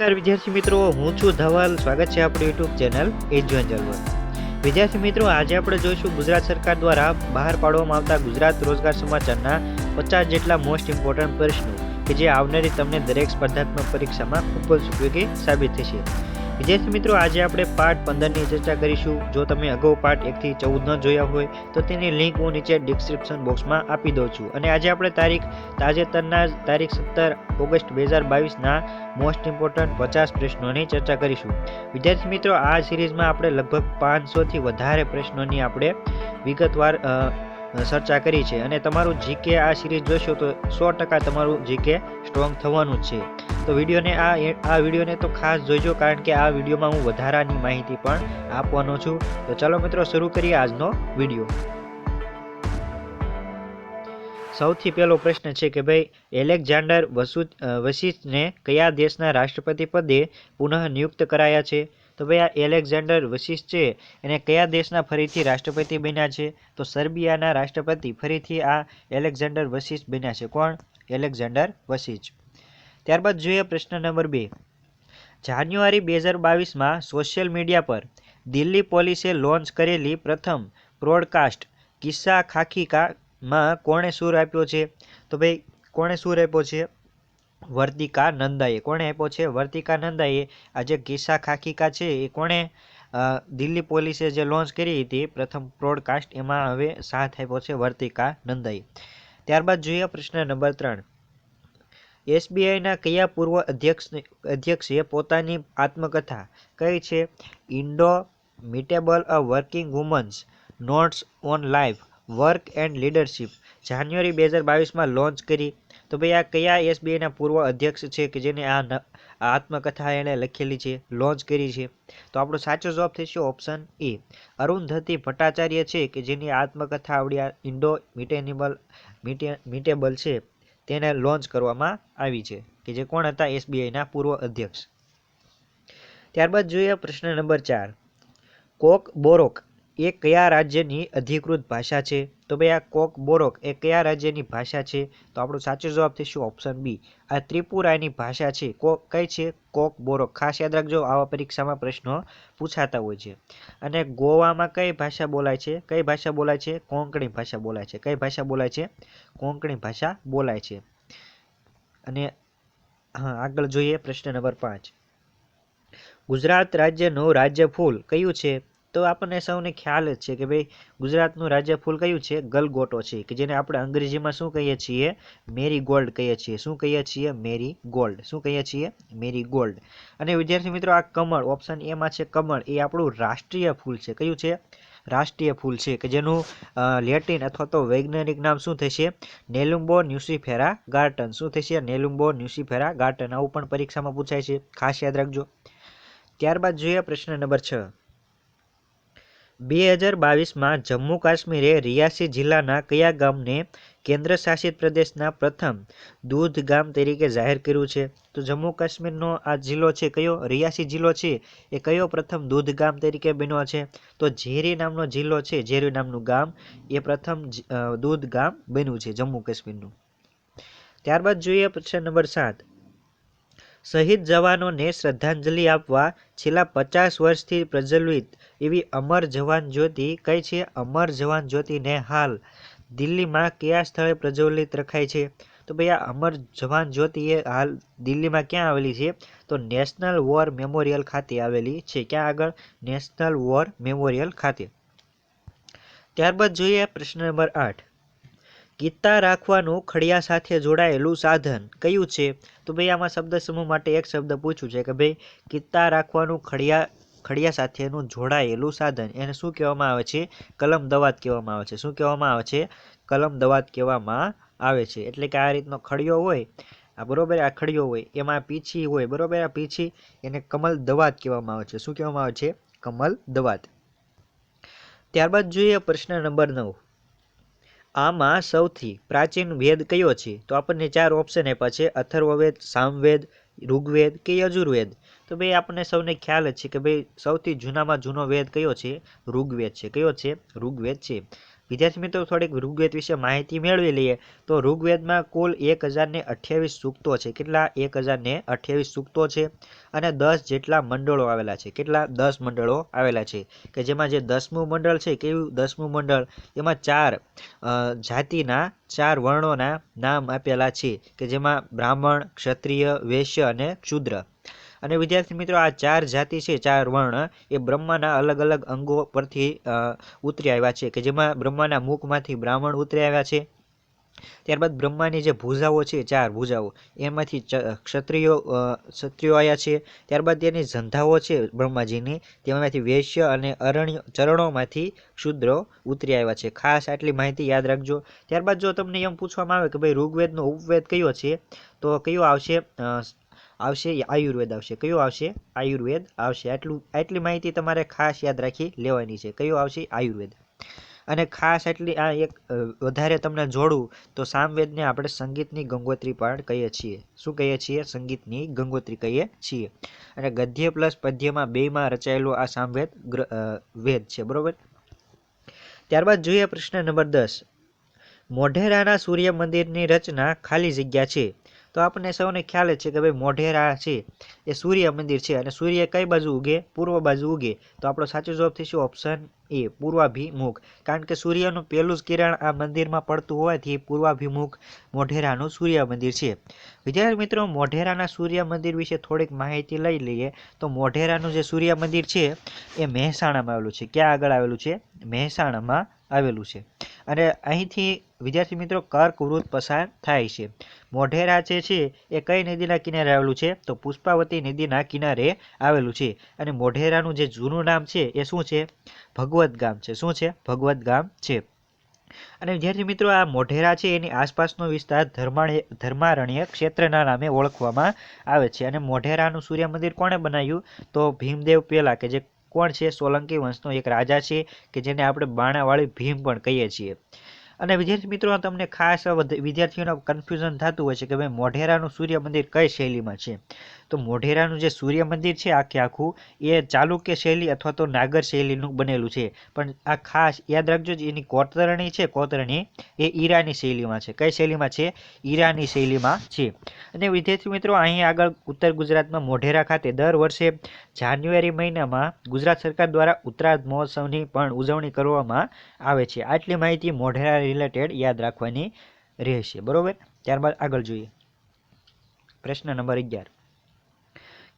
નમસ્કાર વિદ્યાર્થી મિત્રો, હું છું ધવલ. સ્વાગત છે આપણી યુટ્યુબ ચેનલ એજ્યુઅન જલવર વિદ્યાર્થી મિત્રો, આજે આપણે જોઈશું ગુજરાત સરકાર દ્વારા બહાર પાડવામાં આવતા ગુજરાત રોજગાર સમાચારના પચાસ જેટલા મોસ્ટ ઇમ્પોર્ટન્ટ પ્રશ્નો કે જે આવનારી તમને દરેક સ્પર્ધાત્મક પરીક્ષામાં ખૂબ જ ઉપયોગી સાબિત થશે. વિદ્યાર્થી મિત્રો, આજે આપણે પાઠ પંદરની ચર્ચા કરીશું. જો તમે અગાઉ પાઠ એકથી ચૌદ ન જોયા હોય, તો તેની લિંક હું નીચે ડિસ્ક્રિપ્શન બોક્સમાં આપી દઉં છું. અને આજે આપણે તારીખ તાજેતરના તારીખ સત્તર ઓગસ્ટ બે હજાર બાવીસના મોસ્ટ ઇમ્પોર્ટન્ટ પચાસ પ્રશ્નોની ચર્ચા કરીશું. વિદ્યાર્થી મિત્રો, આ સિરીઝમાં આપણે લગભગ પાંચસોથી વધારે પ્રશ્નોની આપણે વિગતવાર ચર્ચા કરી છે અને તમારું જીકે આ સિરીઝ જોશો તો સો ટકા તમારું જીકે સ્ટ્રોંગ થવાનું જ છે. તો વિડીયોને આ આ વિડીયોને તો ખાસ જોઈજો કારણ કે આ વિડીયોમાં હું વધારાની માહિતી પણ આપવાનો છું. તો ચાલો મિત્રો શરૂ કરીએ આજનો વીડિયો. સૌથી પહેલો પ્રશ્ન છે કે ભાઈ, એલેક્ઝાન્ડર વસુ વશિષ્ઠને કયા દેશના રાષ્ટ્રપતિ પદે પુનઃ નિયુક્ત કરાયા છે? તો ભાઈ આ એલેક્ઝાન્ડર વશિષ્ઠ છે એને કયા દેશના ફરીથી રાષ્ટ્રપતિ બન્યા છે? તો સર્બિયાના રાષ્ટ્રપતિ ફરીથી આ એલેક્ઝાન્ડર વશિષ્ઠ બન્યા છે. કોણ? એલેક્ઝાન્ડર વશિષ્ઠ. ત્યારબાદ જોઈએ પ્રશ્ન નંબર બે. જાન્યુઆરી બે હજાર બાવીસમાં સોશિયલ મીડિયા પર દિલ્હી પોલીસે લોન્ચ કરેલી પ્રથમ બ્રોડકાસ્ટ કિસ્સા ખાખીકામાં કોણે સૂર આપ્યો છે? તો ભાઈ, કોણે સૂર આપ્યો છે? વર્તિકા નંદાએ. કોણે આપ્યો છે? વર્તિકા નંદાએ આ જે કિસ્સા ખાખીકા છે. એ કોણે? દિલ્હી પોલીસે જે લોન્ચ કરી હતી, પ્રથમ બ્રોડકાસ્ટ એમાં હવે સાથ આપ્યો છે વર્તિકા નંદાએ. ત્યારબાદ જોઈએ પ્રશ્ન નંબર ત્રણ. એસબીઆઈના કયા પૂર્વ અધ્યક્ષ, અધ્યક્ષે પોતાની આત્મકથા કઈ છે? Indomitable a working women's, notes on life, work and leadership, જાન્યુઆરી બે હજાર બાવીસમાં લોન્ચ કરી તો ભાઈ આ કયા એસબીઆઈના પૂર્વ અધ્યક્ષ છે કે જેને આ આત્મકથા એણે લખેલી છે, લોન્ચ કરી છે? તો આપણો સાચો જવાબ થશે ઓપ્શન એ અરુંધતી ભટ્ટાચાર્ય છે કે જેની આત્મકથા આવડી આ ઇન્ડો મિટેનિબલ, મિટે, મિટેબલ છે, તેને લોન્ચ કરવામાં આવી છે, કે જે કોણ હતા એસબીઆઈના પૂર્વ અધ્યક્ષ? ત્યારબાદ જોઈએ પ્રશ્ન નંબર ચાર. કોક બોરોક એ કયા રાજ્યની અધિકૃત ભાષા છે? તો ભાઈ આ કોક બોરોક એ કયા રાજ્યની ભાષા છે? તો આપણો સાચો જવાબ થશે ઓપ્શન બી. આ ત્રિપુરાની ભાષા છે. કોક કઈ છે? કોક બોરોક. ખાસ યાદ રાખજો, આવા પરીક્ષામાં પ્રશ્નો પૂછાતા હોય છે. અને ગોવામાં કઈ ભાષા બોલાય છે? કઈ ભાષા બોલાય છે? કોંકણી ભાષા બોલાય છે. કઈ ભાષા બોલાય છે? કોંકણી ભાષા બોલાય છે. અને હા, આગળ જોઈએ પ્રશ્ન નંબર પાંચ. ગુજરાત રાજ્યનું રાજ્ય ફૂલ કયું છે? તો આપણને સૌને ખ્યાલ જ છે કે ભાઈ ગુજરાતનું રાજ્ય ફૂલ કયું છે? ગલગોટો છે, કે જેને આપણે અંગ્રેજીમાં શું કહીએ છીએ? મેરી ગોલ્ડ કહીએ છીએ. શું કહીએ છીએ? Marigold. શું કહીએ છીએ? Marigold. અને વિદ્યાર્થી મિત્રો, આ કમળ ઓપ્શન એમાં છે કમળ, એ આપણું રાષ્ટ્રીય ફૂલ છે. કયું છે? રાષ્ટ્રીય ફૂલ છે, કે જેનું લેટિન અથવા તો વૈજ્ઞાનિક નામ શું થશે? નેલુમ્બો ન્યુસીફેરા ગાર્ટન. શું થશે? નેલુમ્બો ન્યુસીફેરા ગાર્ટન. આવું પણ પરીક્ષામાં પૂછાય છે. ખાસ યાદ રાખજો. ત્યારબાદ જોઈએ પ્રશ્ન નંબર છ. બે હજાર બાવીસમાં જમ્મુ કાશ્મીરે રિયાસી જિલ્લાના કયા ગામને કેન્દ્ર શાસિત પ્રદેશના પ્રથમ દૂધ ગામ તરીકે જાહેર કર્યું છે? તો જમ્મુ કાશ્મીરનો આ જિલ્લો છે કયો? રિયાસી જિલ્લો છે? એ કયો પ્રથમ દૂધ ગામ તરીકે બન્યો છે? તો ઝેરી નામનો જિલ્લો છે, ઝેરી નામનું ગામ, એ પ્રથમ દૂધ ગામ બન્યું છે જમ્મુ કાશ્મીરનું ત્યારબાદ જોઈએ પ્રશ્ન નંબર સાત. શહીદ જવાનોને શ્રદ્ધાંજલિ આપવા છેલ્લા પચાસ વર્ષથી પ્રજ્વલિત એવી અમર જવાન જ્યોતિ કઈ છે? અમર જવાન જ્યોતિને હાલ દિલ્હીમાં કયા સ્થળે પ્રજ્વલિત રખાય છે? તો ભાઈ, આ અમર જવાન જ્યોતિ એ હાલ દિલ્હીમાં ક્યાં આવેલી છે? તો નેશનલ વોર મેમોરિયલ ખાતે આવેલી છે. ક્યાં આગળ? નેશનલ વોર મેમોરિયલ ખાતે. ત્યારબાદ જોઈએ પ્રશ્ન નંબર આઠ. ગીતા રાખવાનું ખડિયા સાથે જોડાયેલું સાધન. કયું છે? તો ભાઈ, આમાં શબ્દ સમૂહ માટે એક શબ્દ પૂછ્યું છે કે ભાઈ, ગીતા રાખવાનું ખડિયા ખડિયા સાથેનું જોડાયેલું સાધન. એને શું કહેવામાં આવે છે? કલમ દવાત કહેવામાં આવે છે. શું કહેવામાં આવે છે? કલમ દવાત કહેવામાં આવે છે. એટલે કે આ રીતનો ખડિયો હોય, આ બરોબર આ ખડિયો હોય, એમાં પીછી હોય, બરોબર આ પીછી, એને કમલ દવાત કહેવામાં આવે છે. શું કહેવામાં આવે છે? કમલ દવાત. ત્યારબાદ જોઈએ પ્રશ્ન નંબર નવ. આમાં સૌથી પ્રાચીન વેદ કયો છે? તો આપણને ચાર ઓપ્શન આપ્યા છે. અથર્વવેદ, સામવેદ, ઋગ્વેદ કે યજુર્વેદ. તો ભાઈ આપણને સૌને ખ્યાલ જ છે કે ભાઈ સૌથી જૂનામાં જૂનો વેદ કયો છે? ઋગ્વેદ છે. કયો છે? ઋગ્વેદ છે. વિદ્યાર્થી મિત્રો, થોડીક ઋગ્વેદ વિશે માહિતી મેળવી લઈએ. તો ઋગ્વેદમાં કુલ એક હજારને અઠ્યાવીસ સૂક્તો છે. કેટલા? એક હજારને અઠ્યાવીસ સૂક્તો છે અને દસ જેટલા મંડળો આવેલા છે. કેટલા? દસ મંડળો આવેલા છે. કે જેમાં જે દસમું મંડળ છે, કેવું દસમું મંડળ? એમાં ચાર જાતિના ચાર વર્ણોના નામ આપેલા છે. કે જેમાં બ્રાહ્મણ, ક્ષત્રિય, વૈશ્ય અને ક્ષુદ્ર. અને વિદ્યાર્થી મિત્રો, આ ચાર જાતિ છે, ચાર વર્ણ, એ બ્રહ્માના અલગ અલગ અંગો પરથી ઉતરી આવ્યા છે, કે જેમાં બ્રહ્માના મુખમાંથી બ્રાહ્મણ ઉતરી આવ્યા છે. ત્યારબાદ બ્રહ્માની જે ભૂજાઓ છે, ચાર ભૂજાઓ, એમાંથી ક્ષત્રિયો ક્ષત્રિયો આવ્યા છે. ત્યારબાદ તેની ઝંધાઓ છે બ્રહ્માજીની, તેમાંથી વૈશ્ય અને અરણ્ય, ચરણોમાંથી શુદ્રો ઉતરી આવ્યા છે. ખાસ આટલી માહિતી યાદ રાખજો. ત્યારબાદ જો તમને એમ પૂછવામાં આવે કે ભાઈ ઋગ્વેદનો ઉપવેદ કયો છે, તો કયો આવશે? આવશે આયુર્વેદ આવશે. કયો આવશે? આયુર્વેદ આવશે. આટલું, આટલી માહિતી તમારે ખાસ યાદ રાખી લેવાની છે. કયો આવશે? આયુર્વેદ. અને ખાસ એટલી આ એક વધારે તમને જોડું, તો સામવેદને આપણે સંગીતની ગંગોત્રી પણ કહીએ છીએ. શું કહીએ છીએ? સંગીતની ગંગોત્રી કહીએ છીએ. અને ગદ્ય પ્લસ પદ્યમાં બેમાં રચાયેલો આ સામવેદ વેદ છે. બરોબર? ત્યારબાદ જોઈએ પ્રશ્ન નંબર દસ. મોઢેરાના સૂર્ય મંદિરની રચના ખાલી જગ્યા છે. તો આપણને સૌને ખ્યાલ જ છે કે ભાઈ મોઢેરા છે, એ સૂર્ય મંદિર છે અને સૂર્ય કઈ બાજુ ઉગે? પૂર્વ બાજુ ઉગે. તો આપણો સાચો જવાબ થશે ઓપ્શન એ પૂર્વાભિમુખ. કારણ કે સૂર્યનું પહેલું જ કિરણ આ મંદિરમાં પડતું હોવાથી પૂર્વાભિમુખ મોઢેરાનું સૂર્ય મંદિર છે. વિદ્યાર્થી મિત્રો, મોઢેરાના સૂર્ય મંદિર વિશે થોડીક માહિતી લઈ લઈએ. તો મોઢેરાનું જે સૂર્ય મંદિર છે, એ મહેસાણામાં આવેલું છે. ક્યાં આગળ આવેલું છે? મહેસાણામાં આવેલું છે. અને અહીંથી વિદ્યાર્થી મિત્રો કર્કવૃત પસાર થાય છે. મોઢેરા જે છે, એ કઈ નદીના કિનારે આવેલું છે? તો પુષ્પાવતી નદીના કિનારે આવેલું છે. અને મોઢેરાનું જે જૂનું નામ છે, એ શું છે? ભગવત ગામ છે. શું છે? ભગવત ગામ છે. અને વિદ્યાર્થી મિત્રો, આ મોઢેરા છે, એની આસપાસનો વિસ્તાર ધર્માણે, ધર્મારણ્ય ક્ષેત્રના નામે ઓળખવામાં આવે છે. અને મોઢેરાનું સૂર્ય મંદિર કોણે બનાવ્યું? તો ભીમદેવ પેલા કે જે કોણ છે? સોલંકી વંશનો એક રાજા છે કે જેને આપણે બાણાવાળી ભીમ પણ કહીએ છીએ. અને વિદ્યાર્થી મિત્રો, તમને ખાસ વિદ્યાર્થીઓને કન્ફ્યુઝન થતું હોય છે કે ભાઈ મોઢેરાનું સૂર્ય મંદિર કઈ શૈલીમાં છે? તો મોઢેરાનું જે સૂર્ય મંદિર છે આખે આખું? એ ચાલુક્ય શૈલી અથવા તો નાગર શૈલીનું બનેલું છે. પણ આ ખાસ યાદ રાખજો એની કોતરણી છે, કોતરણી એ ઈરાની શૈલીમાં છે. કઈ શૈલીમાં છે? ઈરાની શૈલીમાં છે. અને વિદ્યાર્થી મિત્રો, અહીં આગળ ઉત્તર ગુજરાતમાં મોઢેરા ખાતે દર વર્ષે જાન્યુઆરી મહિનામાં ગુજરાત સરકાર દ્વારા ઉત્તરાર્ધ મહોત્સવની પણ ઉજવણી કરવામાં આવે છે. આટલી માહિતી મોઢેરા રિલેટેડ યાદ રાખવાની રહેશે. બરાબર? ત્યારબાદ આગળ જોઈએ. પ્રશ્ન નંબર અગિયાર.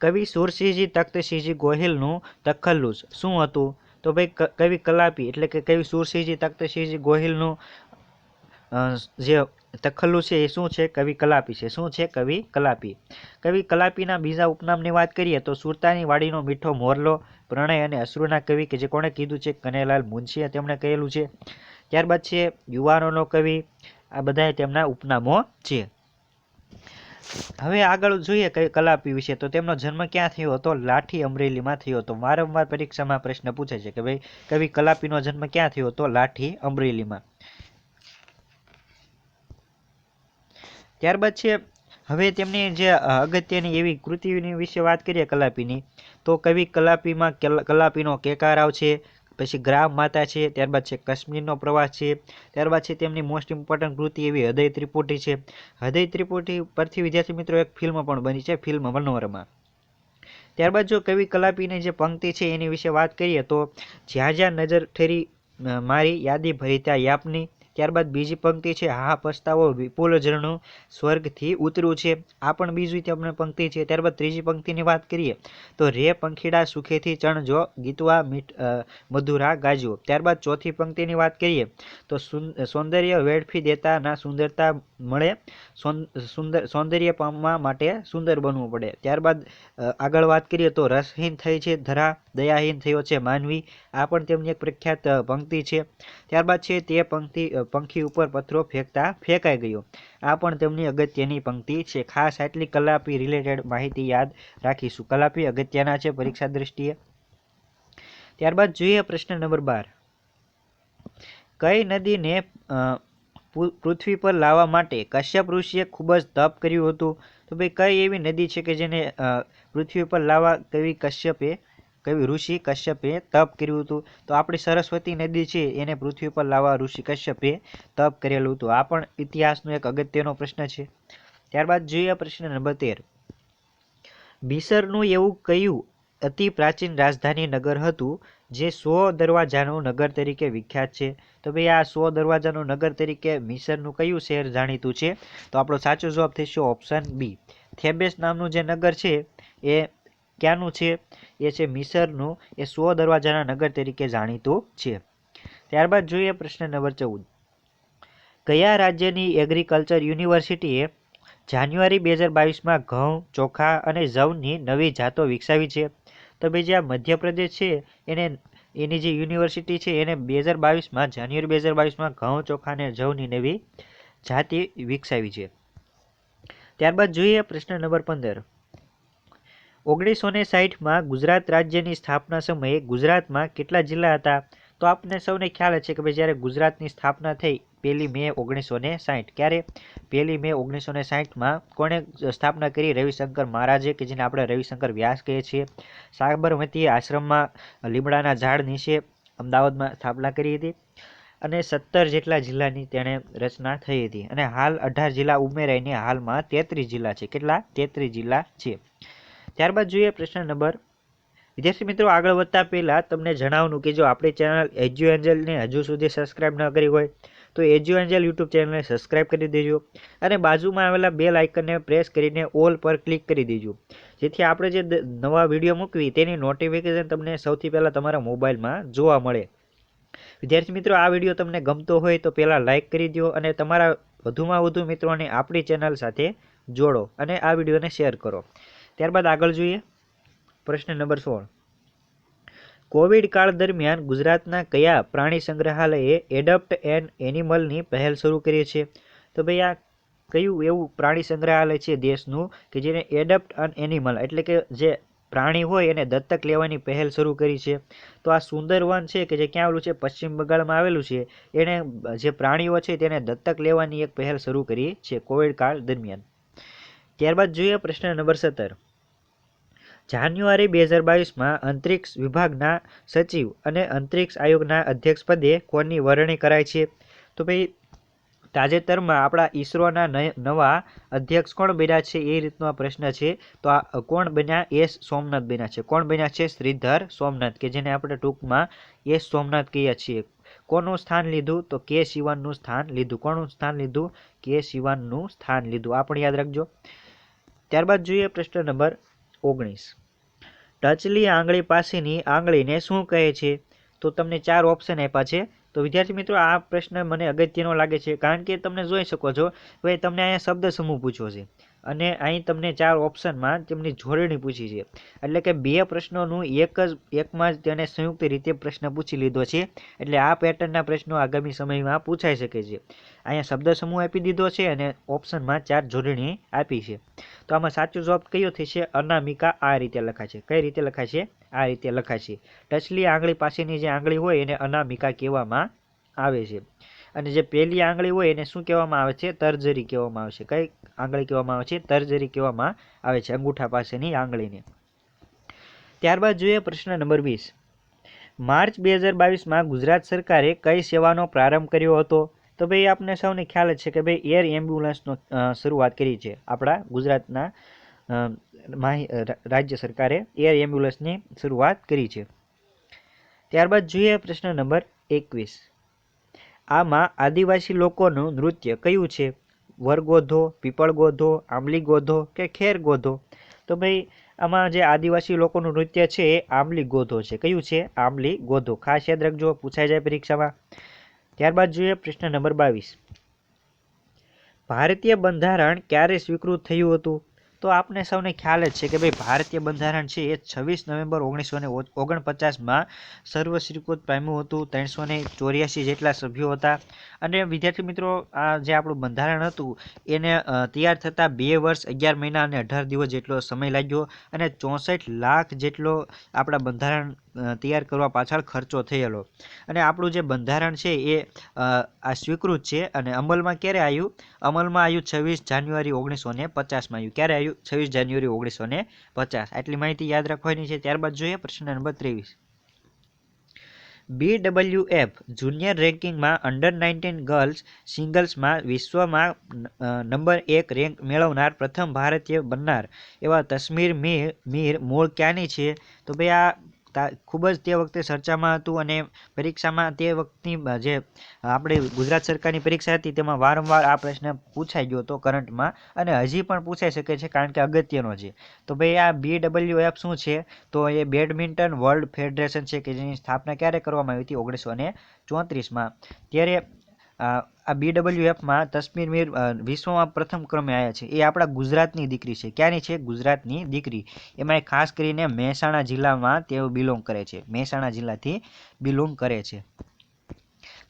કવિ સુરસિંહજી તખ્તસિંહજી ગોહિલનું તખલ્લુસ. શું હતું? તો ભાઈ કવિ કલાપી એટલે કે કવિ સુરસિંહજી તખ્તસિંહજી ગોહિલનું જે તખલ્લુસ છે એ શું છે? કવિ કલાપી છે. શું છે? કવિ કલાપી. કવિ કલાપીના બીજા ઉપનામની વાત કરીએ તો સુરતાની વાડીનો મીઠો મોરલો, પ્રણય અને અશ્રુના કવિ કે જે કોણે કીધું છે? કનૈયાલાલ મુનશીએ તેમણે કહેલું છે. ત્યારબાદ છે યુવાનોનો કવિ. આ બધા તેમના ઉપનામો છે. હવે આગળ જોઈએ કલાપી વિશે. તો તેમનો જન્મ ક્યાં થયો હતો? લાઠી અમરેલીમાં થયો હતો. વારંવાર પરીક્ષામાં પ્રશ્ન પૂછે છે કે ભાઈ, કવિ કલાપીનો જન્મ ક્યાં થયો હતો? લાઠી અમરેલીમાં. ત્યારબાદ છે, હવે તેમની જે અગત્યની એવી કૃતિની વિશે વાત કરીએ કલાપીની, તો કવિ કલાપીમાં કલાપીનો કેકાર છે પછી ગ્રામ માતા છે, ત્યારબાદ છે કાશ્મીરનો પ્રવાસ છે, ત્યારબાદ છે તેમની મોસ્ટ ઇમ્પોર્ટન્ટ કૃતિ એવી હૃદય ત્રિપુટી છે. હૃદય ત્રિપુટી પરથી વિદ્યાર્થી મિત્રો એક ફિલ્મ પણ બની છે ફિલ્મ મનોરમા. ત્યારબાદ જો કવિ કલાપીની જે પંક્તિ છે એની વિશે વાત કરીએ તો જ્યાં જ્યાં નજર ઠેરી મારી યાદી ભરી ત્યાં યાપની ત્યારબાદ બીજી પંક્તિ છે હા પસ્તાવો, વિપુલ ઝરણું, સ્વર્ગથી ઉતર્યું છે. આ પણ બીજી તમને પંક્તિ છે. ત્યારબાદ ત્રીજી પંક્તિની વાત કરીએ, તો રે પંખીડા સુખેથી ચણજો ગીતવા મીઠ મધુરા ગાજો. ત્યારબાદ ચોથી પંક્તિની વાત કરીએ, તો સૌંદર્ય વેડફી દેતા ના સુંદરતા મળે સુંદર, સૌંદર્ય પામવા માટે સુંદર બનવું પડે. ત્યારબાદ આગળ વાત કરીએ, તો રસહીન થઈ છે, ધરા, દયાહીન થયો છે, માનવી. આ પણ તેમની એક પ્રખ્યાત પંક્તિ છે. ત્યારબાદ છે તે પંક્તિ પંખી ઉપર પથ્થરો ફેંકતા ફેંકાઈ ગયો. આ પણ તેમની અગત્યની પંક્તિ છે. ખાસ આટલી કલાપી રિલેટેડ માહિતી યાદ રાખીશું. કલાપી અગત્યના છે પરીક્ષા દ્રષ્ટિએ. ત્યારબાદ જોઈએ પ્રશ્ન નંબર બાર. કઈ નદીને પૃથ્વી પર લાવવા માટે કશ્યપ ઋષિએ ખૂબ જ તપ કર્યું હતું? તો ભાઈ કઈ એવી નદી છે કે જેને પૃથ્વી પર લાવવા, કવિ કશ્યપે કવિ ઋષિ કશ્યપે તપ કર્યું હતું. તો આપણી સરસ્વતી નદી છે, એને પૃથ્વી પર લાવવા ઋષિ કશ્યપે તપ કરેલું હતું. આ પણ ઇતિહાસનો એક અગત્યનો પ્રશ્ન છે. ત્યારબાદ જોઈએ પ્રશ્ન નંબર તેર. બિસરનું એવું કયું અતિ પ્રાચીન રાજધાની નગર હતું, જે સો દરવાજાનું નગર તરીકે વિખ્યાત છે? તો ભાઈ, આ સો દરવાજાનું નગર તરીકે મિસરનું કયું શહેર જાણીતું છે? તો આપણો સાચો જવાબ થશે ઓપ્શન બી. થેબેસ નામનું જે નગર છે, એ ક્યાંનું છે? એ છે મિસરનું એ સો દરવાજાના નગર તરીકે જાણીતું છે. ત્યારબાદ જોઈએ પ્રશ્ન નંબર ચૌદ. કયા રાજ્યની એગ્રીકલ્ચર યુનિવર્સિટીએ જાન્યુઆરી બે હજાર બાવીસમાં ઘઉં, ચોખા અને જવની નવી જાતો વિકસાવી છે? તો ભાઈ જે આ મધ્યપ્રદેશ છે, એને એની જે યુનિવર્સિટી છે, એને બે હજાર બાવીસમાં, જાન્યુઆરી બે હજાર બાવીસમાં ઘઉં, ચોખા અને જવની નવી જાતિ વિકસાવી છે. ત્યારબાદ જોઈએ પ્રશ્ન નંબર પંદર. ઓગણીસો ને સાહીઠમાં ગુજરાત રાજ્યની સ્થાપના સમયે ગુજરાતમાં કેટલા જિલ્લા હતા? તો આપને સૌને ખ્યાલ છે કે ભાઈ જ્યારે ગુજરાતની સ્થાપના થઈ, પહેલી મે ઓગણીસો ને સાહીઠ ક્યારે? પહેલી મે ઓગણીસો ને સાહીઠમાં કોણે સ્થાપના કરી? રવિશંકર મહારાજે કે જેને આપણે રવિશંકર વ્યાસ કહીએ છીએ. સાબરમતી આશ્રમમાં લીમડાના ઝાડ નીચે અમદાવાદમાં સ્થાપના કરી હતી અને સત્તર જેટલા જિલ્લાની તેણે રચના થઈ હતી. અને હાલ અઢાર જિલ્લા ઉમેરાઈને હાલમાં તેત્રીસ જિલ્લા છે. કેટલા? તેત્રીસ જિલ્લા છે. ત્યારબાદ જોઈએ પ્રશ્ન નંબર. વિદ્યાર્થી મિત્રો, આગળ વધતા પહેલાં તમને જણાવવાનું કે જો આપણી ચેનલ એજ્યુ એન્જલને હજુ સુધી સબસ્ક્રાઇબ ન કરી હોય, તો એજ્યુ એન્જલ યુટ્યુબ ચેનલને સબસ્ક્રાઇબ કરી દેજો અને બાજુમાં આવેલા બે લાઇકનને પ્રેસ કરીને ઓલ પર ક્લિક કરી દેજો. જેથી આપણે જે નવા વીડિયો મૂકવી તેની નોટિફિકેશન તમને સૌથી પહેલાં તમારા મોબાઈલમાં જોવા મળે. વિદ્યાર્થી મિત્રો, આ વીડિયો તમને ગમતો હોય તો પહેલાં લાઇક કરી દો અને તમારા વધુમાં વધુ મિત્રોને આપણી ચેનલ સાથે જોડો અને આ વિડીયોને શેર કરો. ત્યારબાદ આગળ જોઈએ. પ્રશ્ન નંબર સોળ. કોવિડ કાળ દરમિયાન ગુજરાતના કયા પ્રાણી સંગ્રહાલયે એડપ્ટ એન્ડ એનિમલની પહેલ શરૂ કરી છે? તો ભાઈ આ કયું એવું પ્રાણી સંગ્રહાલય છે દેશનું કે જેને એડપ્ટ એન્ડ એનિમલ એટલે કે જે પ્રાણી હોય એને દત્તક લેવાની પહેલ શરૂ કરી છે? તો આ સુંદરવન છે કે જે ક્યાં આવેલું છે? પશ્ચિમ બંગાળમાં આવેલું છે. એણે જે પ્રાણીઓ છે તેને દત્તક લેવાની એક પહેલ શરૂ કરી છે કોવિડ કાળ દરમિયાન. ત્યારબાદ જોઈએ પ્રશ્ન નંબર સત્તર. જાન્યુઆરી બે હજાર બાવીસમાં અંતરિક્ષ વિભાગના સચિવ અને અંતરિક્ષ આયોગના અધ્યક્ષ પદે કોની વરણી કરાય છે? તો ભાઈ, તાજેતરમાં આપણા ઈસરોના નવા અધ્યક્ષ કોણ બન્યા છે એ રીતનો આ પ્રશ્ન છે. તો આ કોણ બન્યા? એસ સોમનાથ બન્યા છે. કોણ બન્યા છે? શ્રીધર સોમનાથ, કે જેને આપણે ટૂંકમાં એસ સોમનાથ કહીએ છીએ. કોનું સ્થાન લીધું? તો કે શિવાનનું સ્થાન લીધું. કોનું સ્થાન લીધું? કે શિવાનનું સ્થાન લીધું. આ પણ યાદ રાખજો. ત્યારબાદ જોઈએ પ્રશ્ન નંબર ઓગણીસ. ટચલી આંગળી પાસેની આંગળીને શું કહે છે? તો તમને ચાર ઓપ્શન આપ્યા છે. તો વિદ્યાર્થી મિત્રો, આ પ્રશ્ન મને અગત્યનો લાગે છે. કારણ કે તમે જોઈ શકો છો ભાઈ તમને અહીંયા શબ્દ સમૂહ પૂછ્યો છે. અને અહીં તમને ચાર ઓપ્શનમાં તેમની જોડણી પૂછી છે. એટલે કે બે પ્રશ્નોનું એક જ, એકમાં જ તેને સંયુક્ત રીતે પ્રશ્ન પૂછી લીધો છે. એટલે આ પેટર્નના પ્રશ્નો આગામી સમયમાં પૂછાઈ શકે છે. અહીંયા શબ્દ સમૂહ આપી દીધો છે અને ઓપ્શનમાં ચાર જોડણી આપી છે. તો આમાં સાચો જવાબ કયો થશે? અનામિકા આ રીતે લખાય છે કઈ રીતે લખાય છે આ રીતે લખાય છે ટચલી આંગળી પાસેની જે આંગળી હોય એને અનામિકા કહેવામાં આવે છે. અને જે પહેલી આંગળી હોય એને શું કહેવામાં આવે છે? તર્જરી કહેવામાં આવે છે. કઈ આંગળી કહેવામાં આવે છે? તર્જરી કહેવામાં આવે છે, અંગૂઠા પાસેની આંગળીને. ત્યારબાદ જોઈએ પ્રશ્ન નંબર વીસ. માર્ચ બે હજાર બાવીસમાં ગુજરાત સરકારે કઈ સેવાનો પ્રારંભ કર્યો હતો? તો ભાઈ, આપને સૌને ખ્યાલ જ છે કે ભાઈ, એર એમ્બ્યુલન્સનો શરૂઆત કરી છે આપણા ગુજરાતના રાજ્ય સરકારે એર એમ્બ્યુલન્સની શરૂઆત કરી છે. ત્યારબાદ જોઈએ પ્રશ્ન નંબર એકવીસ. આમાં આદિવાસી લોકોનું નૃત્ય કયું છે? વરગોધો પીપળ ગોધો આંબલી ગોધો કે ખેર ગોધો તો ભાઈ, આમાં જે આદિવાસી લોકોનું નૃત્ય છે એ આંબલી ગોધો છે. કયું છે? આંબલી ગોધો ખાસ યાદ રાખજો, પૂછાઈ જાય પરીક્ષામાં. ત્યારબાદ જોઈએ પ્રશ્ન નંબર બાવીસ. ભારતીય બંધારણ ક્યારે સ્વીકૃત થયું હતું? તો આપને સૌને ખ્યાલ જ છે કે ભાઈ ભારતીય બંધારણ છે એ છવ્વીસ નવેમ્બર ઓગણીસો ને ઓગણપચાસમાં સર્વશ્રીકૃત પામ્યું હતું. ત્રણસો ને ચોર્યાસી જેટલા સભ્યો હતા. અને વિદ્યાર્થી મિત્રો, આ જે આપણું બંધારણ હતું, એને તૈયાર થતાં બે વર્ષ, અગિયાર મહિના અને અઢાર દિવસ જેટલો સમય લાગ્યો અને ચોસઠ લાખ જેટલો આપણા બંધારણ તૈયાર કરવા પાછળ ખર્ચો થયેલો. અને આપણું જે બંધારણ છે એ આ સ્વીકૃત છે અને અમલમાં ક્યારે આવ્યું? અમલમાં આવ્યું છવ્વીસ જાન્યુઆરી ઓગણીસો ને પચાસમાં આવ્યું. ક્યારે આવ્યું? છવ્વીસ જાન્યુઆરી ઓગણીસો ને પચાસ. આટલી માહિતી યાદ રાખવાની છે, ત્યારબાદ જોઈએ પ્રશ્ન નંબર ત્રેવીસ. B W F F junior રેન્કિંગમાં under nineteen girls સિંગલ્સમાં વિશ્વમાં નંબર એક રેન્ક મેળવનાર પ્રથમ ભારતીય બનનાર એવા તસમીર મીર મીર મૂળ ક્યાંની છે? તો ભાઈ આ ખૂબ જ તે વખતે ચર્ચામાં હતું અને પરીક્ષામાં તે વખતની જે આપણે ગુજરાત સરકારની પરીક્ષા હતી તેમાં વારંવાર આ પ્રશ્ન પૂછાઈ ગયો હતો કરંટમાં અને હજી પણ પૂછાઈ શકે છે કારણ કે અગત્યનો છે. તો ભાઈ આ બી ડબલ્યુ એફ શું છે? તો એ બેડમિન્ટન વર્લ્ડ ફેડરેશન છે કે જેની સ્થાપના ક્યારે કરવામાં આવી હતી? ઓગણીસો ને ચોત્રીસમાં. ત્યારે આ બી ડબલ્યુ એફમાં તસમીર મીર વિશ્વમાં પ્રથમ ક્રમે આવ્યા છે. એ આપણા ગુજરાતની દીકરી છે. ક્યાંની છે? ગુજરાતની દીકરી. એમાં ખાસ કરીને મહેસાણા જિલ્લામાં તેઓ બિલોંગ કરે છે. મહેસાણા જિલ્લાથી બિલોંગ કરે છે.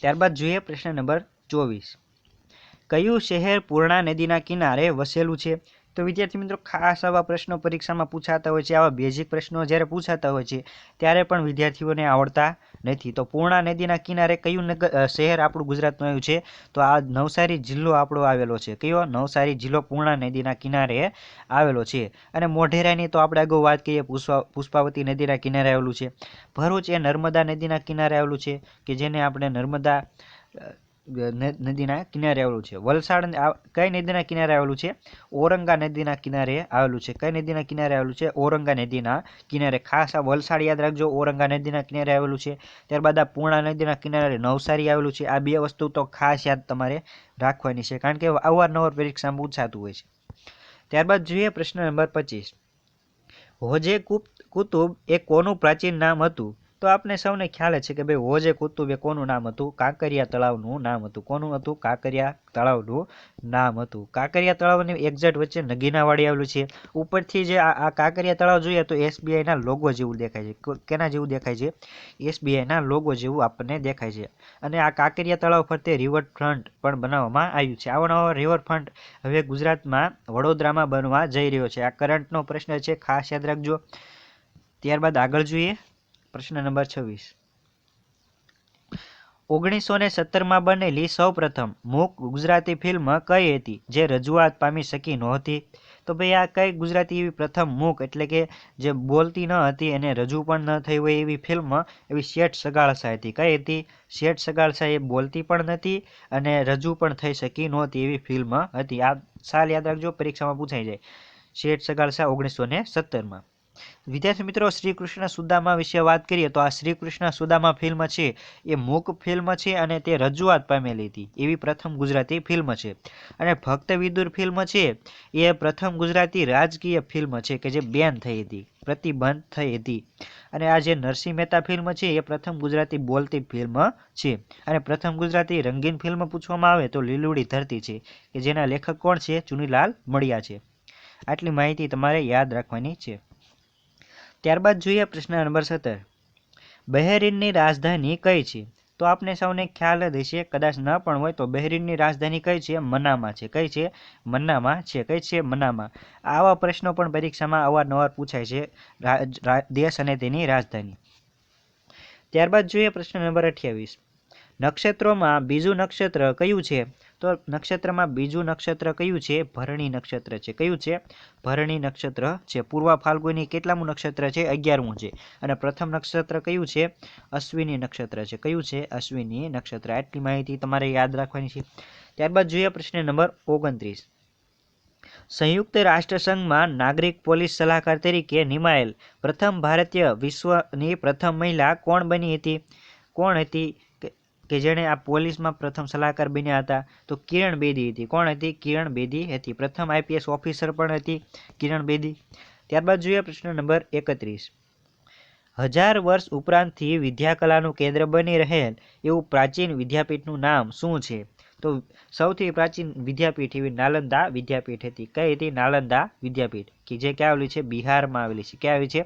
ત્યારબાદ જોઈએ પ્રશ્ન નંબર ચોવીસ. કયું શહેર પૂર્ણા નદીના કિનારે વસેલું છે? તો વિદ્યાર્થી મિત્રો, ખાસ આવા પ્રશ્નો પરીક્ષામાં પૂછાતા હોય છે, આવા બેઝિક પ્રશ્નો જ્યારે પૂછાતા હોય છે, ત્યારે પણ વિદ્યાર્થીઓને આવડતા નથી. તો પૂર્ણા નદીના કિનારે કયું નગર શહેર આપણું ગુજરાતનું આવ્યું છે? તો આ નવસારી જિલ્લો આપણો આવેલો છે. કયો? નવસારી જિલ્લો પૂર્ણા નદીના કિનારે આવેલો છે. અને મોઢેરાની તો આપણે અગાઉ વાત કરીએ, પુષ્પા, પુષ્પાવતી નદીના કિનારે આવેલું છે. ભરૂચ એ નર્મદા નદીના કિનારે આવેલું છે, કે જેને આપણે નર્મદા નદીના કિનારે આવેલું છે. વલસાડ કઈ નદીના કિનારે આવેલું છે? ઔરંગા નદીના કિનારે આવેલું છે. કઈ નદીના કિનારે આવેલું છે? ઓરંગા નદીના કિનારે. ખાસ આ વલસાડ યાદ રાખજો ઔરંગા નદીના કિનારે આવેલું છે. ત્યારબાદ આ પૂર્ણા નદીના કિનારે નવસારી આવેલું છે. આ બે વસ્તુ તો ખાસ યાદ તમારે રાખવાની છે, કારણ કે અવારનવાર પરીક્ષામાં પૂછાતું હોય છે. ત્યારબાદ જોઈએ પ્રશ્ન નંબર પચીસ. હોજે કુપ, કુતુબ એ કોનું પ્રાચીન નામ હતું? તો આપને સૌને ખ્યાલ છે કે ભાઈ હોજે કુતુબ કોનું નામ હતું? કાંકરિયા તળાવનું નામ હતું. કોનું હતું? કાંકરિયા તળાવનું નામ હતું. કાંકરિયા તળાવની એક્ઝેક્ટ વચ્ચે નગીનાવાડી આવેલું છે. ઉપરથી જે આ કાંકરિયા તળાવ જોઈએ તો એસબીઆઈના લોગો જેવું દેખાય છે. કેના જેવું દેખાય છે? એસબીઆઈના લોગો જેવું આપણને દેખાય છે. અને આ કાંકરિયા તળાવ ફરતે રિવરફ્રન્ટ પણ બનાવવામાં આવ્યું છે. આવો નવો રિવરફ્રન્ટ હવે ગુજરાતમાં વડોદરામાં બનવા જઈ રહ્યો છે. આ કરંટનો પ્રશ્ન છે. ખાસ યાદ રાખજો. ત્યારબાદ આગળ જોઈએ. પ્રશ્ન નંબર છવ્વીસ. ઓગણીસો ને સત્તરમાં બનેલી સૌપ્રથમ મૂક ગુજરાતી ફિલ્મ કઈ હતી, જે રજૂઆત પામી શકી નહોતી? તો ભાઈ આ કઈ ગુજરાતી એવી પ્રથમ મૂક એટલે કે જે બોલતી ન હતી એને રજૂ પણ ન થઈ હોય એવી ફિલ્મ, એવી શેઠ સગાળસા હતી. કઈ હતી? શેઠ સગાળસા એ બોલતી પણ નથી અને રજૂ પણ થઈ શકી નહોતી એવી ફિલ્મ હતી. આ સાલ યાદ રાખજો, પરીક્ષામાં પૂછાઈ જાય. શેઠ સગાળસા ઓગણીસો ને સત્તરમાં. વિદ્યાર્થી મિત્રો શ્રી કૃષ્ણ સુદામા વિશે વાત કરીએ તો આ શ્રી કૃષ્ણ સુદામા ફિલ્મ છે. એ મૂક ફિલ્મ છે અને તે રજૂઆત પામેલી હતી. એવી પ્રથમ ગુજરાતી ફિલ્મ છે. અને ભક્ત વિદુર ફિલ્મ છે. એ પ્રથમ ગુજરાતી રાજકીય ફિલ્મ છે કે જે બેન થઈ હતી, પ્રતિબંધ થઈ હતી. અને આ જે નરસિંહ મહેતા ફિલ્મ છે એ પ્રથમ ગુજરાતી બોલતી ફિલ્મ છે. અને પ્રથમ ગુજરાતી રંગીન ફિલ્મ પૂછવામાં આવે તો લીલુડી ધરતી છે, કે જેના લેખક કોણ છે? ચુનીલાલ મળ્યા છે. આટલી માહિતી તમારે યાદ રાખવાની છે. ત્યારબાદ જોઈએ પ્રશ્ન નંબર સત્તર. બહેરીનની રાજધાની કઈ છે? તો આપને સૌને ખ્યાલ જ હશે, કદાચ ન પણ હોય, તો બહેરીનની રાજધાની કઈ છે? મનામાં છે. કઈ છે? મન્નામાં છે. કઈ છે? મનામાં આવા પ્રશ્નો પણ પરીક્ષામાં અવારનવાર પૂછાય છે દેશ અને તેની રાજધાની. ત્યારબાદ જોઈએ પ્રશ્ન નંબર અઠ્યાવીસ. નક્ષત્રોમાં બીજું નક્ષત્ર કયું છે? તો નક્ષત્રમાં બીજું નક્ષત્ર કયું છે? ભરણી નક્ષત્ર છે. કયું છે? ભરણી નક્ષત્ર છે. પૂર્વ ફાલ્ગુની કેટલામું નક્ષત્ર છે? અગિયારમું છે. અને પ્રથમ નક્ષત્ર કયું છે? અશ્વિની નક્ષત્ર છે. કયું છે? અશ્વિની નક્ષત્ર. આટલી માહિતી તમારે યાદ રાખવાની છે. ત્યારબાદ જોઈએ પ્રશ્ન નંબર ઓગણત્રીસ. સંયુક્ત રાષ્ટ્રસંઘમાં નાગરિક પોલીસ સલાહકાર તરીકે નિમાયેલ પ્રથમ ભારતીય વિશ્વની પ્રથમ મહિલા કોણ બની હતી? કોણ હતી? કે- જેણે આ પોલીસમાં પ્રથમ સલાહકાર બન્યા હતા, તો કિરણ બેદી હતી. કોણ હતી? કિરણ બેદી હતી. પ્રથમ આઈપીએસ ઓફિસર પણ હતી કિરણ બેદી. ત્યારબાદ જોઈએ પ્રશ્ન નંબર એકત્રીસ. હજાર વર્ષ ઉપરાંતથી વિદ્યાકલાનું કેન્દ્ર બની રહેલ એવું પ્રાચીન વિદ્યાપીઠનું નામ શું છે? તો સૌથી પ્રાચીન વિદ્યાપીઠ એવી નાલંદા વિદ્યાપીઠ હતી. કઈ હતી? નાલંદા વિદ્યાપીઠ. કે જે ક્યાં આવેલી છે? બિહારમાં આવેલી છે. ક્યાં આવેલી છે?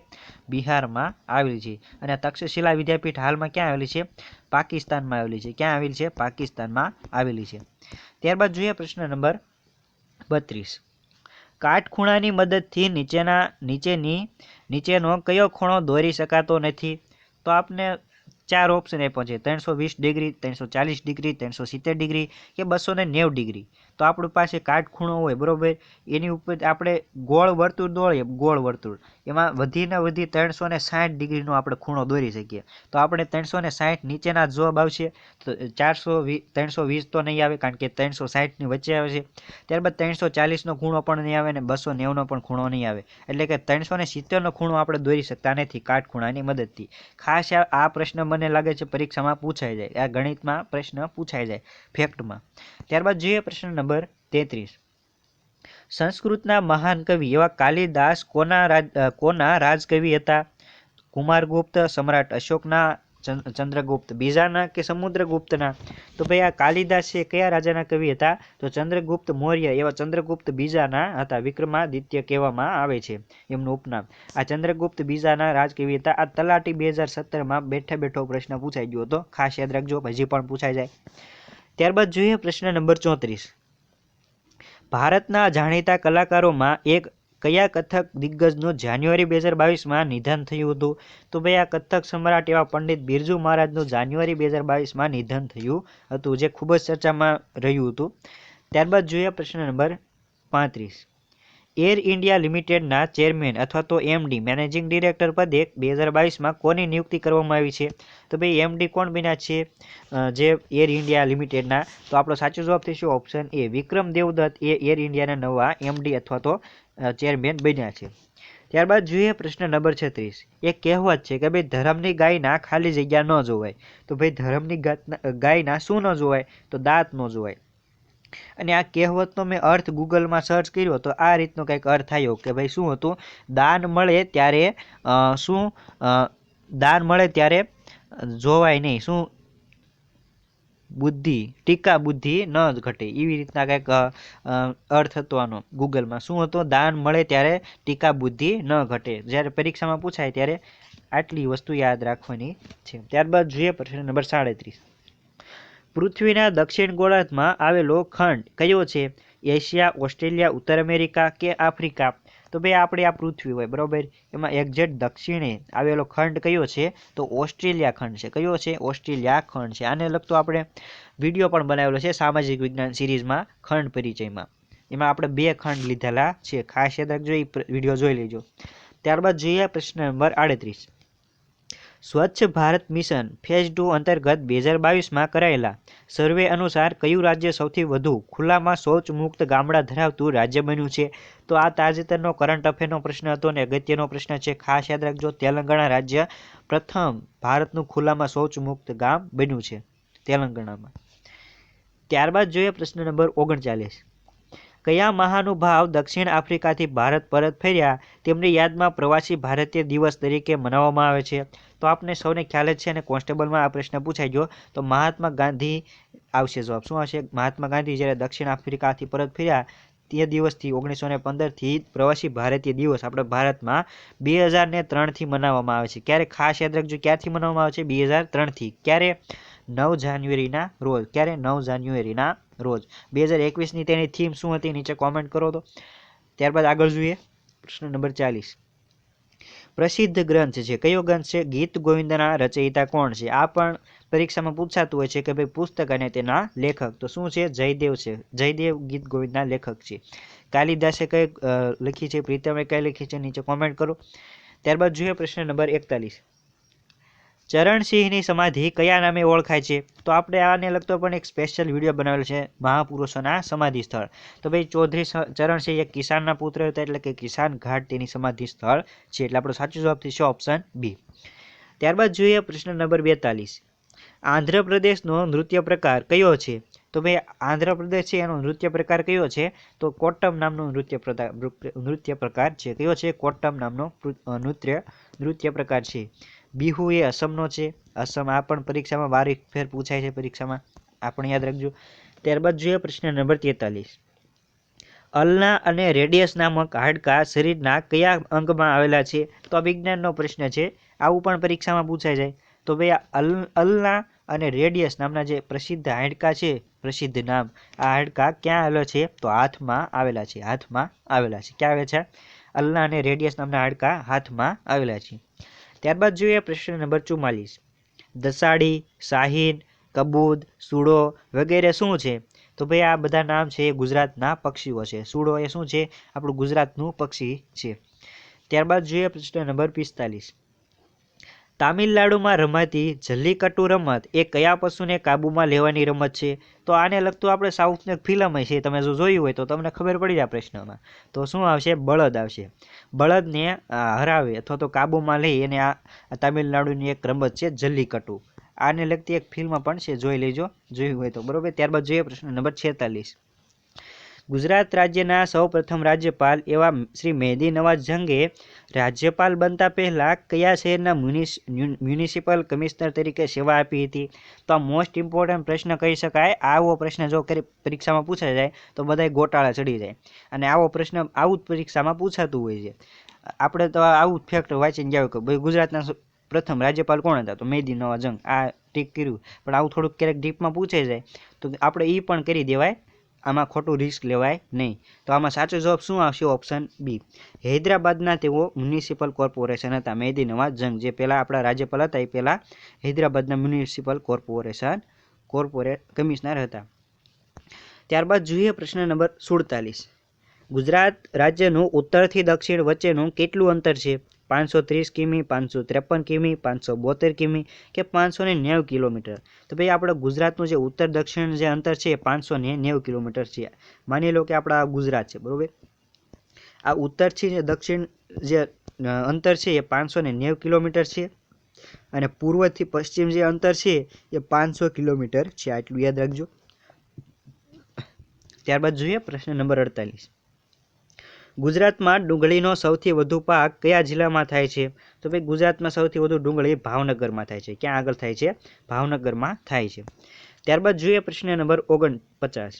બિહારમાં આવેલી છે. અને તક્ષશિલા વિદ્યાપીઠ હાલમાં ક્યાં આવેલી છે? પાકિસ્તાનમાં આવેલી છે. ક્યાં આવેલી છે? પાકિસ્તાનમાં આવેલી છે. ત્યારબાદ જોઈએ પ્રશ્ન નંબર બત્રીસ. કાટખૂણાની મદદથી નીચેના, નીચેની, નીચેનો કયો ખૂણો દોરી શકાતો નથી? તો આપને ચાર ઓપ્શન આપ્યો છે. ત્રણસો વીસ ડિગ્રી, ત્રણસો ચાલીસ ડિગ્રી, ત્રણસો સિત્તેર ડિગ્રી કે બસો નેવું ડિગ્રી. તો આપણી પાસે કાટખૂણો હોય, બરાબર? એની ઉપર આપણે ગોળ વર્તુળ દોરીએ, ગોળ વર્તુળ. એમાં વધીને વધી ત્રણસો ને સાઠ ડિગ્રીનો આપણે ખૂણો દોરી શકીએ. તો આપણે ત્રણસો ને સાઠ નીચેના જવાબ આવશે. તો ચારસો ત્રણસો વીસ તો નહીં આવે, કારણ કે ત્રણસો સાઠની વચ્ચે આવે છે ત્યારબાદ ત્રણસો ચાલીસનો ખૂણો પણ નહીં આવે અને બસો નેવુંનો પણ ખૂણો નહીં આવે. એટલે કે ત્રણસો ને સિત્તેરનો ખૂણો આપણે દોરી શકતા નથી કાટખૂણાની મદદથી. ખાસ આ પ્રશ્ન મને લાગે છે પરીક્ષામાં પૂછાઈ જાય. આ ગણિતમાં પ્રશ્ન પૂછાઈ જાય, ફેક્ટમાં. ત્યારબાદ જોઈએ પ્રશ્ન નંબર તેત્રીસ. સંસ્કૃતના મહાન કવિ એવા કાલિદાસ કોના રાજ કોના રાજકવિ હતા? કુમારગુપ્ત સમ્રાટ અશોકના ચંદ- ચંદ્રગુપ્ત બીજાના કે સમુદ્રગુપ્તના? તો ભાઈ આ કાલિદાસ છે કયા રાજાના કવિ હતા? તો ચંદ્રગુપ્ત મૌર્ય એવા ચંદ્રગુપ્ત બીજાના હતા, વિક્રમાદિત્ય કહેવામાં આવે છે એમનું ઉપનામ. આ ચંદ્રગુપ્ત બીજાના રાજકવિ હતા. આ તલાટી બે હજાર સત્તરમાં બેઠા બેઠો પ્રશ્ન પૂછાઈ ગયો હતો. ખાસ યાદ રાખજો, હજી પણ પૂછાઈ જાય. ત્યારબાદ જોઈએ પ્રશ્ન નંબર ચોત્રીસ. ભારતના જાણીતા કલાકારોમાં એક કયા કથક દિગ્ગજનું જાન્યુઆરી બે હજાર બાવીસમાં નિધન થયું હતું. તો ભાઈ, આ કથક સમ્રાટ એવા પંડિત બિરજુ મહારાજનું જાન્યુઆરી બે હજાર બાવીસમાં નિધન થયું હતું, જે ખૂબ જ ચર્ચામાં રહ્યું હતું. ત્યારબાદ જોઈએ પ્રશ્ન નંબર પાંત્રીસ. એર ઇન્ડિયા લિમિટેડના ચેરમેન અથવા તો એમડી, મેનેજિંગ ડિરેક્ટર પદે બે હજાર બાવીસમાં કોની નિયુક્તિ કરવામાં આવી છે? તો ભાઈ, એમડી કોણ બન્યા છે? જે એર ઇન્ડિયા લિમિટેડના? તો આપણો સાચો જવાબ થશે ઓપ્શન એ, વિક્રમ દેવદત્ત એ એર ઇન્ડિયાના નવા એમડી અથવા તો ચેરમેન બન્યા છે. ત્યારબાદ જોઈએ પ્રશ્ન નંબર છત્રીસ. એક કહેવત છે કે ભાઈ, ધર્મની ગાયના ખાલી જગ્યા ન જોવાય. તો ભાઈ, ધર્મની ગાયના શું ન જોવાય? તો દાંત ન જોવાય. અને આ કહેવતનો મેં અર્થ ગૂગલમાં સર્ચ કર્યો તો આ રીતનો કંઈક અર્થ આવ્યો કે ભાઈ શું હતું? દાન મળે ત્યારે શું દાન મળે ત્યારે જોવાય નહીં. શું? બુદ્ધિ, ટીકા બુદ્ધિ ન જ ઘટે. એવી રીતના કંઈક અર્થ હતો આનો ગૂગલમાં. શું હતો? દાન મળે ત્યારે ટીકા બુદ્ધિ ન ઘટે. જ્યારે પરીક્ષામાં પૂછાય ત્યારે આટલી વસ્તુ યાદ રાખવાની છે. ત્યારબાદ જોઈએ પ્રશ્ન નંબર સાડત્રીસ. પૃથ્વીના દક્ષિણ ગોળાર્ધમાં આવેલો ખંડ કયો છે? એશિયા, ઓસ્ટ્રેલિયા, ઉત્તર અમેરિકા કે આફ્રિકા? તો ભાઈ આપણે આ પૃથ્વી હોય, બરોબર? એમાં એક્ઝેક્ટ દક્ષિણે આવેલો ખંડ કયો છે? તો ઓસ્ટ્રેલિયા ખંડ છે. કયો છે? ઓસ્ટ્રેલિયા ખંડ છે. આને લગતો આપણે વીડિયો પણ બનાવેલો છે સામાજિક વિજ્ઞાન સિરીઝમાં ખંડ પરિચયમાં. એમાં આપણે બે ખંડ લીધેલા છે. ખાસ યાદ રાખજો, એ વીડિયો જોઈ લેજો. ત્યારબાદ જોઈએ પ્રશ્ન નંબર આડત્રીસ. સ્વચ્છ ભારત મિશન ફેઝ ટુ અંતર્ગત બે હજાર બાવીસમાં કરાયેલા સર્વે અનુસાર કયું રાજ્ય સૌથી વધુ ખુલ્લામાં શૌચ મુક્ત ગામડા ધરાવતું રાજ્ય બન્યું છે? તો આ તાજેતરનો કરંટ અફેરનો પ્રશ્ન હતો અને અગત્યનો પ્રશ્ન છે, ખાસ યાદ રાખજો, તેલંગાણા રાજ્ય પ્રથમ ભારતનું ખુલ્લામાં શૌચ મુક્ત ગામ બન્યું છે, તેલંગાણામાં. ત્યારબાદ જોઈએ પ્રશ્ન નંબર ઓગણચાલીસ. કયા મહાનુભાવ દક્ષિણ આફ્રિકાથી ભારત પરત ફર્યા? તેમની યાદમાં પ્રવાસી ભારતીય દિવસ તરીકે મનાવવામાં આવે છે. તો આપને સૌને ખ્યાલ જ છે અને કોન્સ્ટેબલમાં આ પ્રશ્ન પૂછાઈ ગયો, તો મહાત્મા ગાંધી આવશે જવાબ. શું આવશે? મહાત્મા ગાંધી જ્યારે દક્ષિણ આફ્રિકાથી પરત ફર્યા, તે દિવસથી ઓગણીસો ને પંદરથી પ્રવાસી ભારતીય દિવસ આપણે ભારતમાં બે હજાર ને ત્રણથી મનાવવામાં આવે છે. ક્યારે? ખાસ યાદ રાખજો, ક્યારથી મનાવવામાં આવે છે? બે હજાર ત્રણથી. ક્યારે? નવ જાન્યુઆરીના રોજ. ક્યારે? નવ જાન્યુઆરીના રોજ. બે હજાર એકવીસની તેની થીમ શું હતી? નીચે કોમેન્ટ કરો તો. ત્યારબાદ આગળ જોઈએ. પ્રશ્ન નંબર ચાલીસ. પ્રસિદ્ધ ગ્રંથ છે. કયો ગ્રંથ છે? ગીત ગોવિંદના રચયિતા કોણ છે? આ પણ પરીક્ષામાં પૂછાતું હોય છે કે ભાઈ પુસ્તક અને તેના લેખક. તો શું છે? જયદેવ છે. જયદેવ ગીત ગોવિંદના લેખક છે. કાલિદાસે કઈ લખી છે? પ્રીતમે કઈ લખી છે? નીચે કોમેન્ટ કરો. ત્યારબાદ જોઈએ પ્રશ્ન નંબર એકતાલીસ. ચરણસિંહની સમાધિ કયા નામે ઓળખાય છે? તો આપણે આને લગતો પણ એક સ્પેશિયલ વીડિયો બનાવેલો છે, મહાપુરુષોના સમાધિ સ્થળ. તો ભાઈ, ચૌધરી ચરણસિંહ એક કિસાનના પુત્ર હતા, એટલે કે કિસાન ઘાટ તેની સમાધિ સ્થળ છે. એટલે આપણો સાચો જવાબ થશે ઓપ્શન બી ત્યારબાદ જોઈએ પ્રશ્ન નંબર બેતાલીસ. આંધ્રપ્રદેશનો નૃત્ય પ્રકાર કયો છે? તો ભાઈ, આંધ્રપ્રદેશ છે, એનો નૃત્ય પ્રકાર કયો છે? તો કોટ્ટમ નામનો નૃત્ય પ્રકાર નૃત્ય પ્રકાર છે. કયો છે? કોટમ નામનો નૃત્ય નૃત્ય પ્રકાર છે. બિહુ એ અસમનો છે. અસમ આ પણ પરીક્ષામાં વારી ફેર પૂછાય છે પરીક્ષામાં. આ પણ યાદ રાખજો. ત્યારબાદ જોઈએ પ્રશ્ન નંબર તેતાલીસ. અલના અને રેડિયસ નામક હાડકા શરીરના કયા અંગમાં આવેલા છે? તો આ વિજ્ઞાનનો પ્રશ્ન છે. આવું પણ પરીક્ષામાં પૂછાય જાય. તો ભાઈ અલ, અલના અને રેડિયસ નામના જે પ્રસિદ્ધ હાડકા છે, પ્રસિદ્ધ નામ, આ હાડકા ક્યાં આવેલા છે? તો હાથમાં આવેલા છે, હાથમાં આવેલા છે. ક્યાં આવે છે? અલના અને રેડિયસ નામના હાડકા હાથમાં આવેલા છે. ત્યારબાદ જોઈએ પ્રશ્ન નંબર ચુમ્માલીસ દસાડી શાહીન કબૂદ, સુડો વગેરે શું છે? તો ભાઈ આ બધા નામ છે એ ગુજરાતના પક્ષીઓ છે. સુડો એ શું છે? આપણું ગુજરાતનું પક્ષી છે. ત્યારબાદ જોઈએ પ્રશ્ન નંબર પિસ્તાલીસ. તામિલનાડુમાં રમાતી જલ્લીકટ્ટુ રમત એ કયા પશુને કાબૂમાં લેવાની રમત છે? તો આને લગતું આપણે સાઉથની ફિલ્મ છે તમે જો જોયું હોય તો તમને ખબર પડી જાય પ્રશ્નમાં. તો શું આવશે? બળદ આવશે. બળદને હરાવે અથવા તો કાબૂમાં લઈ અને આ તામિલનાડુની એક રમત છે જલ્લીકટ્ટુ. આને લગતી એક ફિલ્મ પણ છે, જોઈ લેજો. જોયું હોય તો બરોબર? ત્યારબાદ જોઈએ પ્રશ્ન નંબર છેતાલીસ. ગુજરાત રાજ્યના સૌ પ્રથમ રાજ્યપાલ એવા શ્રી મહેદી નવાઝ જંગે રાજ્યપાલ બનતા પહેલાં કયા શહેરના મ્યુનિસિપલ કમિશનર તરીકે સેવા આપી હતી? તો આ મોસ્ટ ઇમ્પોર્ટન્ટ પ્રશ્ન કહી શકાય. આવો પ્રશ્ન જો પરીક્ષામાં પૂછાઈ જાય, તો બધાય ગોટાળા ચડી જાય. અને આવો પ્રશ્ન આવું જ પરીક્ષામાં પૂછાતું હોય છે. આપણે તો આવું ફેક્ટ વાંચીને જાવ કે ભાઈ ગુજરાતના પ્રથમ રાજ્યપાલ કોણ હતા? તો મેદી નવાઝ જંગ આ ટીક કર્યું. પણ આવું થોડુંક ક્યારેક ડીપમાં પૂછાઈ જાય. તો આપણે એ પણ કરી દેવાય. આમાં ખોટું રિસ્ક લેવાય નહીં. તો આમાં સાચો જવાબ શું આવશે? ઓપ્શન બી હૈદરાબાદના તેઓ મ્યુનિસિપલ કોર્પોરેશન હતા. મહેદી નવાઝ જંગ. જે પહેલાં આપણા રાજ્યપાલ હતા, એ પહેલાં હૈદરાબાદના મ્યુનિસિપલ કોર્પોરેશન કોર્પોરેટ કમિશનર હતા. ત્યારબાદ જોઈએ પ્રશ્ન નંબર સુડતાલીસ. ગુજરાત રાજ્યનું ઉત્તરથી દક્ષિણ વચ્ચેનું કેટલું અંતર છે? પાંચસો ત્રીસ કિમી, પાંચસો ત્રેપન કિમી, પાંચસો બોતેર કિમી કે પાંચસો ને નેવું કિલોમીટર. તો ભાઈ આપણે ગુજરાતનું જે ઉત્તર દક્ષિણ જે અંતર છે એ પાંચસો ને નેવું કિલોમીટર છે. માની લો કે આપણા ગુજરાત છે, બરાબર? આ ઉત્તરથી જે દક્ષિણ જે અંતર છે એ પાંચસો ને નેવું કિલોમીટર છે અને પૂર્વથી પશ્ચિમ જે અંતર છે એ પાંચસો કિલોમીટર છે. આટલું યાદ રાખજો. ત્યારબાદ જોઈએ પ્રશ્ન નંબર અડતાલીસ. ગુજરાતમાં ડુંગળીનો સૌથી વધુ પાક કયા જિલ્લામાં થાય છે? તો ભાઈ, ગુજરાતમાં સૌથી વધુ ડુંગળી ભાવનગરમાં થાય છે. ક્યાં આગળ થાય છે? ભાવનગરમાં થાય છે. ત્યારબાદ જોઈએ પ્રશ્ન નંબર ઓગણપચાસ.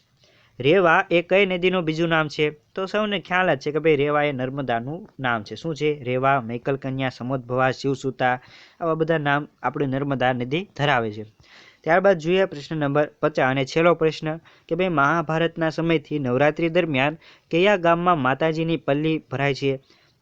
રેવા એ કઈ નદીનું બીજું નામ છે? તો સૌને ખ્યાલ જ છે કે ભાઈ, રેવા એ નર્મદાનું નામ છે. શું છે? રેવા મૈકલ કન્યા સમોદભવા, શિવસુતા, આવા બધા નામ આપણી નર્મદા નદી ધરાવે છે. ત્યારબાદ જોઈએ પ્રશ્ન નંબર પચાસ અને છેલ્લો પ્રશ્ન કે ભાઈ મહાભારતના સમયથી નવરાત્રિ દરમિયાન કયા ગામમાં માતાજીની પલ્લી ભરાય છે?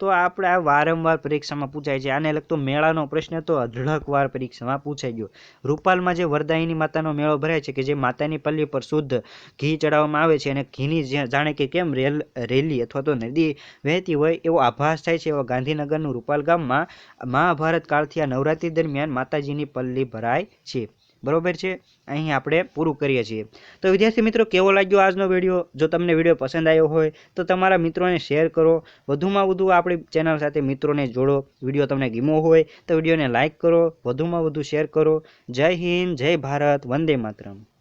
તો આપણે આ વારંવાર પરીક્ષામાં પૂછાય છે. આને લગતો મેળાનો પ્રશ્ન તો અઢળકવાર પરીક્ષામાં પૂછાઈ ગયો. રૂપાલમાં જે વરદાયીની માતાનો મેળો ભરાય છે કે જે માતાની પલ્લી પર શુદ્ધ ઘી ચડાવવામાં આવે છે અને ઘીની જાણે કે કેમ રેલ, રેલી અથવા તો નદી વહેતી હોય એવો આભાસ થાય છે એવા ગાંધીનગરનું રૂપાલ ગામમાં મહાભારત કાળથી આ નવરાત્રી દરમિયાન માતાજીની પલ્લી ભરાય છે. બરોબર છે? અહીં આપણે પૂરું કરીએ છીએ. તો વિદ્યાર્થી મિત્રો, કેવો લાગ્યો આજનો વીડિયો? જો તમને વીડિયો પસંદ આવ્યો હોય, તો તમારા મિત્રોને શેર કરો. વધુમાં વધુ આપણી ચેનલ સાથે મિત્રોને જોડો. વીડિયો તમને ગીમો હોય, તો વિડીયોને લાઇક કરો. વધુમાં વધુ શેર કરો. જય હિન્દ, જય ભારત, વંદે માતરમ.